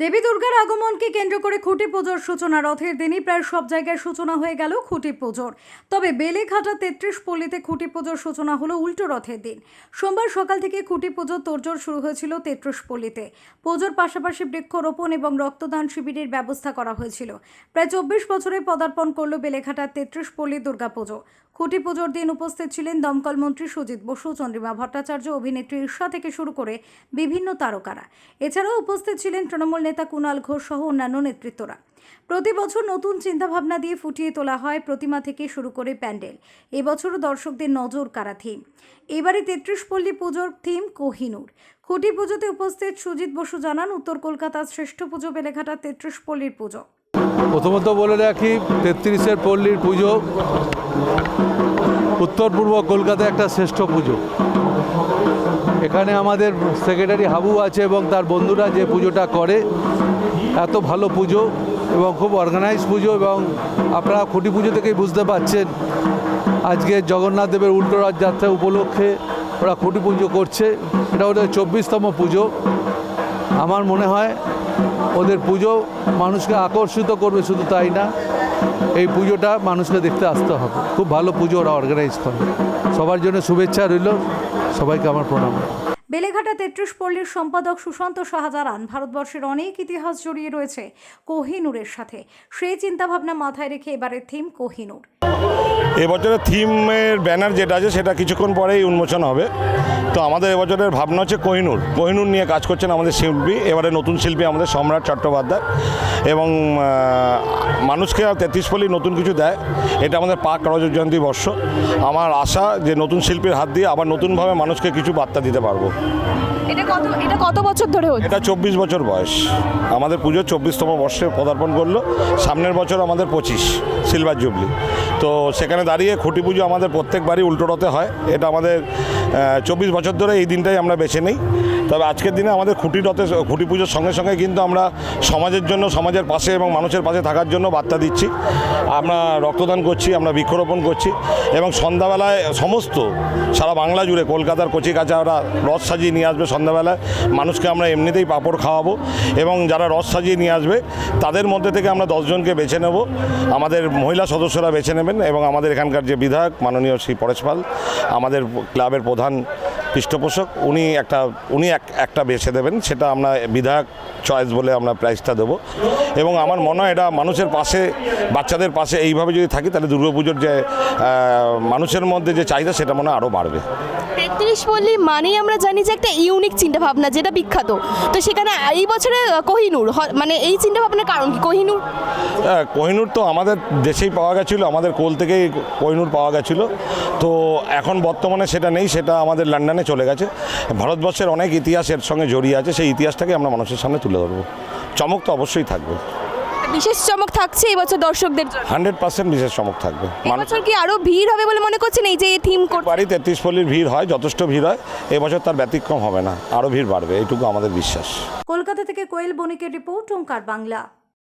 দেবী দুর্গার আগমনকে কেন্দ্র করে খুঁটি পুজোর সূচনা, রথের দিনই প্রায় সব জায়গায় সূচনা হয়ে গেল খুঁটি পুজোর। তবে বেলেঘাটা তেত্রিশ পল্লীতে খুঁটি পুজোর সূচনা হলো উল্টো রথের দিন। সোমবার সকাল থেকে খুঁটি পুজোর তোড়জোড় শুরু হয়েছিল তেত্রিশ পল্লীতে। পুজোর পাশাপাশি বৃক্ষরোপণ এবং রক্তদান শিবিরের ব্যবস্থা করা হয়েছিল। প্রায় চব্বিশ বছরে পদার্পণ করল বেলেঘাটার তেত্রিশ পল্লী দুর্গাপুজো খুঁটি পুজোর দিন উপস্থিত ছিলেন দমকল মন্ত্রী সুজিত বসু, চন্দ্রিমা ভট্টাচার্য, অভিনেত্রী ঈর্ষা থেকে শুরু করে বিভিন্ন তারকারা। এছাড়াও উপস্থিত ছিলেন তৃণমূল নেতা কুণাল ঘোষ সহ অন্যান্য নেতৃত্বরা। প্রতি বছর নতুন চিন্তাভাবনা দিয়ে ফুটিয়ে তোলা হয় প্রতিমা থেকে শুরু করে প্যান্ডেল। এবছরও দর্শকদের নজর কারা থিম? এবারে তেত্রিশ পল্লী পুজোর থিম কোহিনুর। খুঁটি পুজোতে উপস্থিত সুজিত বসু জানান, উত্তর কলকাতার শ্রেষ্ঠ পুজো বেলেঘাটা তেত্রিশ পল্লীর পুজো। প্রথমত বলে রাখি, তেত্রিশের পল্লীর পুজো, উত্তর পূর্ব কলকাতায় একটা শ্রেষ্ঠ পুজো। এখানে আমাদের সেক্রেটারি হাবু আছে এবং তার বন্ধুরা যে পুজোটা করে, এত ভালো পুজো এবং খুব অর্গানাইজ পুজো এবং আপনারা খুঁটি পুজো থেকেই বুঝতে পারছেন, আজকে জগন্নাথ দেবের উল্টো রথযাত্রা উপলক্ষে ওরা খুঁটি পুজো করছে। এটা ওদের চব্বিশতম পুজো। আমার মনে হয় ওদের পুজো মানুষকে আকর্ষিত করবে শুধু তাই না। এই পুজোটা মানুষকে দেখতে আসতে হবে। খুব ভালো পুজো ওরা অর্গানাইজ করে। সবার জন্য শুভেচ্ছা রইল। সবাইকে আমার প্রণাম। বেলেঘাটা তেত্রিশ পল্লীর সম্পাদক সুশান্ত শাহজালান ভারতবর্ষের অনেক ইতিহাস জড়িয়ে রয়েছে কোহিনুরের সাথে। সেই চিন্তাভাবনা মাথায় রেখে এবারের থিম কোহিনুর। এবছরের থিমের ব্যানার যেটা আছে সেটা কিছুক্ষণ পরেই উন্মোচন হবে। তো আমাদের এবছরের ভাবনা হচ্ছে কোহিনুর। কোহিনুর নিয়ে কাজ করছেন আমাদের শিল্পী এবারে নতুন শিল্পী আমাদের সম্রাট চট্টোপাধ্যায়। এবং মানুষকে তেত্রিশ নতুন কিছু দেয় এটা আমাদের পাক রজত জয়ন্তী বর্ষ। আমার আশা যে নতুন শিল্পীর হাত দিয়ে আবার নতুনভাবে মানুষকে কিছু বার্তা দিতে পারব। এটা কত এটা কত বছর ধরে হচ্ছে? এটা চব্বিশ বছর বয়স। আমাদের পুজো চব্বিশতম বর্ষে পদার্পণ করল সামনের বছর আমাদের পঁচিশ সিলভার জুবলি। তো সেখানে দাঁড়িয়ে খুঁটি পুজো আমাদের প্রত্যেকবারই উল্টো রথে হয়। এটা আমাদের চব্বিশ বছর ধরে এই দিনটাই আমরা বেছে নিই। তবে আজকের দিনে আমাদের খুঁটি রথে, খুঁটি পুজোর সঙ্গে সঙ্গে কিন্তু আমরা সমাজের জন্য, সমাজের পাশে এবং মানুষের পাশে থাকার জন্য বার্তা দিচ্ছি। আমরা রক্তদান করছি, আমরা বৃক্ষরোপণ করছি এবং সন্ধ্যাবেলায় সমস্ত সারা বাংলা জুড়ে কলকাতার কচি কাঁচারা রথ সাজিয়ে নিয়ে আসবে সন্ধ্যাবেলায়। মানুষকে আমরা এমনিতেই পাঁপড় খাওয়াবো এবং যারা রথ সাজিয়ে নিয়ে আসবে, তাদের মধ্যে থেকে আমরা দশজনকে বেছে নেব। আমাদের মহিলা সদস্যরা বেছে নেবেন এবং আমাদের এখানকার যে বিধায়ক মাননীয় শ্রী পরেশ পাল, আমাদের ক্লাবের প্রধান পৃষ্ঠপোষক, উনি একটা, উনি এক, একটা বেছে দেবেন, সেটা আমরা বিধায়ক চয়েস বলে আমরা প্রাইজটা দেবো। এবং আমার মনে হয় এটা মানুষের পাশে, বাচ্চাদের পাশে এইভাবে যদি থাকি, তাহলে দুর্গাপুজোর যে মানুষের মধ্যে যে চাহিদা, সেটা মনে হয় আরও বাড়বে। তেত্রিশ পল্লী মানেই আমরা জানি যে একটা ইউনিক চিন্তা ভাবনা যেটা বিখ্যাত। তো সেখানে এই বছরে কোহিনূর মানে এই চিন্তা ভাবনার কারণ কি? কোহিনূর? হ্যাঁ কোহিনুর তো আমাদের দেশেই পাওয়া গেছিল, আমাদের কোল থেকেই কোহিনুর পাওয়া গেছিল। তো এখন বর্তমানে সেটা নেই, সেটা আমাদের লন্ডনে চলে গেছে। ভারতবর্ষের অনেক ইতিহাস এর সঙ্গে জড়িয়ে আছে, সেই ইতিহাসটাকে আমরা মানুষের সামনে তুলে ধরবো। চমক তো অবশ্যই থাকবে। বিশেষ চমক থাকছে এই বছর দর্শকদের জন্য। হান্ড্রেড পার্সেন্ট বিশেষ চমক থাকবে। মানুষ এবছর কি আরও ভিড় হবে বলে মনে করছেন? এই যে এই থিম বাড়ি তেত্রিশ পল্লীর ভিড় হয় যথেষ্ট ভিড় হয় এবছর তার ব্যতিক্রম হবে না আরও ভিড় বাড়বে এইটুকু আমাদের বিশ্বাস। কলকাতা থেকে কোয়েল বণিকের রিপোর্ট ওঙ্কার বাংলা।